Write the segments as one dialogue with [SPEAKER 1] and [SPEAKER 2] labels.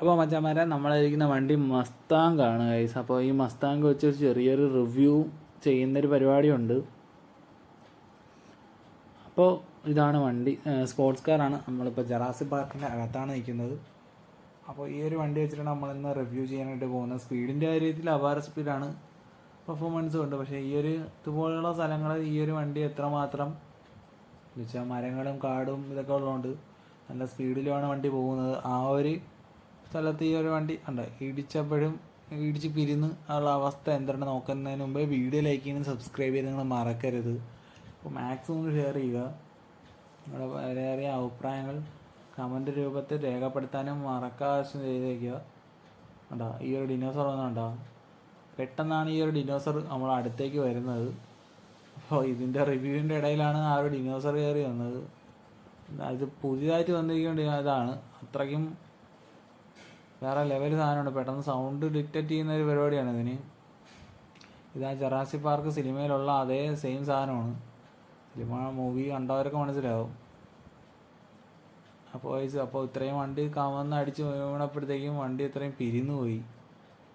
[SPEAKER 1] അപ്പോൾ മച്ചാമാരെ നമ്മളിരിക്കുന്ന വണ്ടി മസ്താങ്ക് ആണ് ഗൈസ് അപ്പോൾ ഈ മസ്താങ്ക് വെച്ച് ചെറിയൊരു റിവ്യൂ ചെയ്യുന്നൊരു പരിപാടിയുണ്ട്. അപ്പോൾ ഇതാണ് വണ്ടി സ്പോർട്സ് കാറാണ് നമ്മളിപ്പോൾ ജറാസി പാർക്കിന്റെ അകത്താണ് നിൽക്കുന്നത്. അപ്പോൾ ഈ ഒരു വണ്ടി വെച്ചിട്ടാണ് നമ്മളിന്ന് റിവ്യൂ ചെയ്യാനായിട്ട് പോകുന്നത്. സ്പീഡിന്റെ കാര്യത്തിൽ അപാര സ്പീഡാണ് പെർഫോമൻസും ഉണ്ട്. പക്ഷേ ഈ ഒരു ഇതുപോലെയുള്ള സ്ഥലങ്ങളിൽ ഈ ഒരു വണ്ടി എത്രമാത്രം എന്ന് വെച്ചാൽ മരങ്ങളും കാടും ഇതൊക്കെ ഉള്ളതുകൊണ്ട് നല്ല സ്പീഡിലുമാണ് വണ്ടി പോകുന്നത്. ആ ഒരു സ്ഥലത്ത് ഈ ഒരു വണ്ടി ഉണ്ട്. ഇടിച്ചപ്പോഴും ഇടിച്ച് പിരിന്ന് ഉള്ള അവസ്ഥ എന്താണ് നോക്കുന്നതിന് മുമ്പേ വീഡിയോ ലൈക്ക് ചെയ്യാനും സബ്സ്ക്രൈബ് ചെയ്ത് നിങ്ങൾ മറക്കരുത്. അപ്പോൾ മാക്സിമം ഷെയർ ചെയ്യുക. നിങ്ങളുടെ വളരെയേറെ അഭിപ്രായങ്ങൾ കമന്റ് രൂപത്തിൽ രേഖപ്പെടുത്താനും മറക്കാതെ ചെയ്തേക്കുക. കണ്ടോ? ഈ ഒരു ഡിനോസർ വന്നുണ്ടോ പെട്ടെന്നാണ് ഈ ഒരു ഡിനോസർ നമ്മൾ അടുത്തേക്ക് വരുന്നത്. അപ്പോൾ ഇതിന്റെ റിവ്യൂവിന്റെ ഇടയിലാണ് ആ ഒരു ഡിനോസർ കയറി വന്നത്. അത് പുതിയതായിട്ട് വന്നിരിക്കേണ്ട ഇതാണ്. അത്രയ്ക്കും വേറെ ലെവൽ സാധനമുണ്ട്. പെട്ടെന്ന് സൗണ്ട് ഡിറ്റക്റ്റ് ചെയ്യുന്ന ഒരു പരിപാടിയാണ് ഇതിന്. ഇതാ ജറാസി പാർക്ക് സിനിമയിലുള്ള അതേ സെയിം സാധനമാണ്. സിനിമ മൂവി കണ്ടവരൊക്കെ മനസ്സിലാവും. അപ്പോൾ അപ്പോൾ ഇത്രയും വണ്ടി കമന്ന് അടിച്ച് വീണപ്പോഴത്തേക്കും വണ്ടി ഇത്രയും പിരിന്നു പോയി.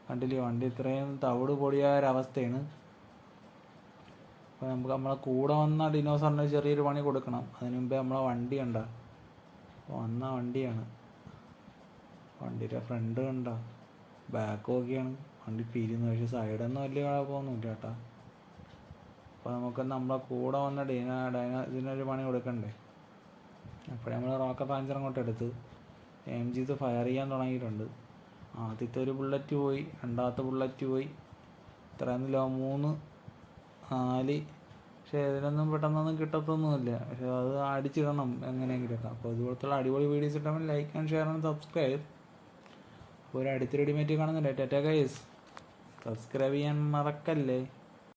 [SPEAKER 1] കണ്ടില്ലേ? വണ്ടി ഇത്രയും തവിട് പൊടിയായ ഒരവസ്ഥയാണ്. അപ്പോൾ നമുക്ക് നമ്മളെ കൂടെ വന്ന ഡിനോസറിന് ചെറിയൊരു പണി കൊടുക്കണം. അതിന് മുമ്പേ നമ്മളെ വണ്ടി ഉണ്ടാ വന്ന വണ്ടിയാണ്. വണ്ടിയുടെ ഫ്രണ്ട് കണ്ട? ബാക്ക് നോക്കിയാണ്. വണ്ടി പിരിയുന്നു പക്ഷെ സൈഡൊന്നും വലിയ കുഴപ്പമൊന്നുമില്ല കേട്ടാ. അപ്പോൾ നമുക്ക് നമ്മളെ കൂടെ വന്ന ഡൈന ഡൈന ഇതിനൊരു പണി കൊടുക്കണ്ടേ? അപ്പോഴേ നമ്മൾ റോക്കറ്റ് പാഞ്ചർ അങ്ങോട്ട് എടുത്ത് എം ജിത്ത് ഫയർ ചെയ്യാൻ തുടങ്ങിയിട്ടുണ്ട്. ആദ്യത്തെ ഒരു ബുള്ളറ്റ് പോയി. രണ്ടാമത്തെ ബുള്ളറ്റ് പോയി. ഇത്രയൊന്നും ഇല്ല മൂന്ന് നാല്. പക്ഷേ ഇതിനൊന്നും പെട്ടെന്നൊന്നും കിട്ടത്തൊന്നുമില്ല. പക്ഷെ അത് അടിച്ചിടണം എങ്ങനെയെങ്കിലുമൊക്കെ അപ്പോൾ ഇതുപോലത്തുള്ള അടിപൊളി വീഡിയോസ് ഇട്ടാൽ like and share and subscribe ഒരു അടുത്ത റെഡിമേറ്റ് കാണുന്നുണ്ട്. ടാറ്റ ഗൈസ്. സബ്സ്ക്രൈബ് ചെയ്യാൻ മറക്കല്ലേ?